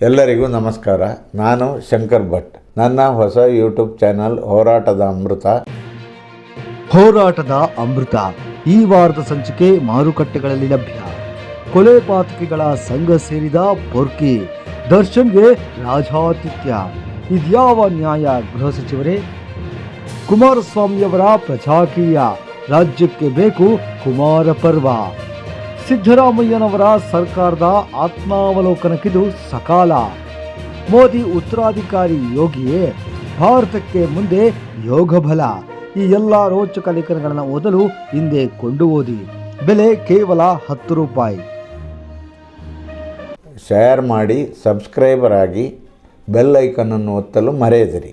ಎಲ್ಲರಿಗೂ ನಮಸ್ಕಾರ. ನಾನು ಶಂಕರ್ ಭಟ್. ನನ್ನ ಹೊಸ ಯೂಟ್ಯೂಬ್ ಚಾನಲ್ ಹೋರಾಟದ ಅಮೃತ. ಹೋರಾಟದ ಅಮೃತ. ಈ ವಾರದ ಸಂಚಿಕೆ ಮಾರುಕಟ್ಟೆಗಳಲ್ಲಿ ಲಭ್ಯ. ಕೊಲೆ ಪಾತಕಿಗಳ ಸಂಘ ಸೇರಿದ ಪೊರ್ಕಿ. ದರ್ಶನ್ಗೆ ರಾಜಾತಿಥ್ಯ. ಇದ್ಯಾವ ನ್ಯಾಯ ಗೃಹ ಸಚಿವರೇ? ಕುಮಾರಸ್ವಾಮಿಯವರ ಪ್ರಜಾಕೀಯ. ರಾಜ್ಯಕ್ಕೆ ಬೇಕು ಕುಮಾರ ಪರ್ವ. ಸಿದ್ದರಾಮಯ್ಯನವರ ಸರ್ಕಾರದ ಆತ್ಮಾವಲೋಕನಕ್ಕಿದು ಸಕಾಲ. ಮೋದಿ ಉತ್ತರಾಧಿಕಾರಿ ಯೋಗಿಯೇ, ಭಾರತಕ್ಕೆ ಮುಂದೆ ಯೋಗ ಬಲ ಈ ಎಲ್ಲ ರೋಚಕ ಲೇಖನಗಳನ್ನು ಓದಲು ಹಿಂದೆ ಕೊಂಡು ಓದಿ. ಬೆಲೆ ಕೇವಲ ಹತ್ತು ರೂಪಾಯಿ. ಶೇರ್ ಮಾಡಿ ಸಬ್ಸ್ಕ್ರೈಬರ್ ಆಗಿ ಬೆಲ್ ಐಕನನ್ನು ಒತ್ತಲು ಮರೆಯದಿರಿ.